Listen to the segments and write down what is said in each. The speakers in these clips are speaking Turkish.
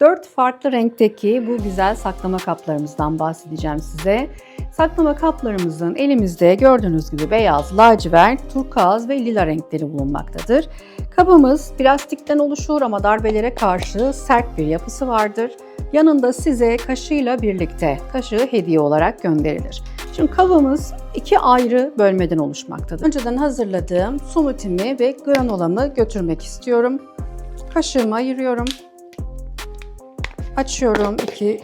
Dört farklı renkteki bu güzel saklama kaplarımızdan bahsedeceğim size. Saklama kaplarımızın elimizde gördüğünüz gibi beyaz, lacivert, turkuaz ve lila renkleri bulunmaktadır. Kabımız plastikten oluşur ama darbelere karşı sert bir yapısı vardır. Yanında size kaşığıyla birlikte kaşığı hediye olarak gönderilir. Şimdi kabımız iki ayrı bölmeden oluşmaktadır. Önceden hazırladığım smoothie'mi ve granolamı götürmek istiyorum. Kaşığımı ayırıyorum. Açıyorum iki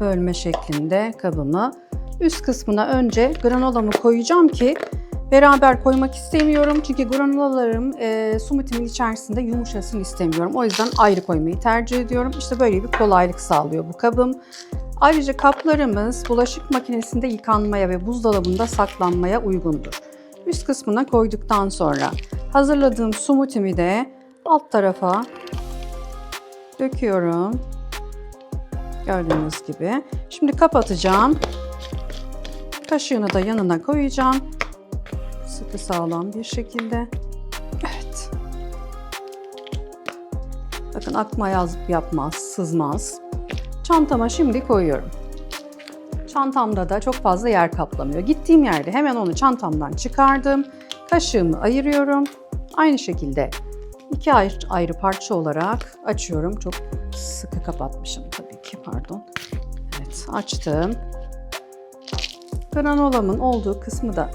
bölme şeklinde kabımı. Üst kısmına önce granolamı koyacağım ki beraber koymak istemiyorum. Çünkü granolalarım e, smoothie'min içerisinde yumuşasın istemiyorum. O yüzden ayrı koymayı tercih ediyorum. İşte böyle bir kolaylık sağlıyor bu kabım. Ayrıca kaplarımız bulaşık makinesinde yıkanmaya ve buzdolabında saklanmaya uygundur. Üst kısmına koyduktan sonra hazırladığım smoothie'mi de alt tarafa döküyorum. Gördüğünüz gibi. Şimdi kapatacağım. Kaşığını da yanına koyacağım. Sıkı sağlam bir şekilde. Evet. Bakın akma yazıp yapmaz, sızmaz. Çantama şimdi koyuyorum. Çantamda da çok fazla yer kaplamıyor. Gittiğim yerde hemen onu çantamdan çıkardım. Kaşığımı ayırıyorum. Aynı şekilde iki ayrı, ayrı parça olarak açıyorum. Çok sıkı kapatmışım tabii ki pardon. Evet açtım. Granolamın olduğu kısmı da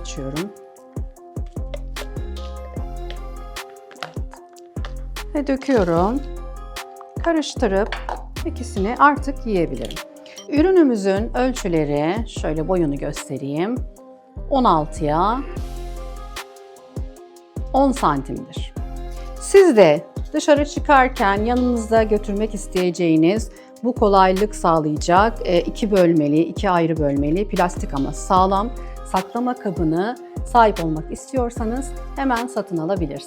açıyorum. Ve döküyorum. Karıştırıp ikisini artık yiyebilirim. Ürünümüzün ölçüleri şöyle boyunu göstereyim. 16'ya 10 santimdir. Siz de dışarı çıkarken yanınızda götürmek isteyeceğiniz bu kolaylık sağlayacak e, iki bölmeli, iki ayrı bölmeli plastik ama sağlam saklama kabını sahip olmak istiyorsanız hemen satın alabilirsiniz.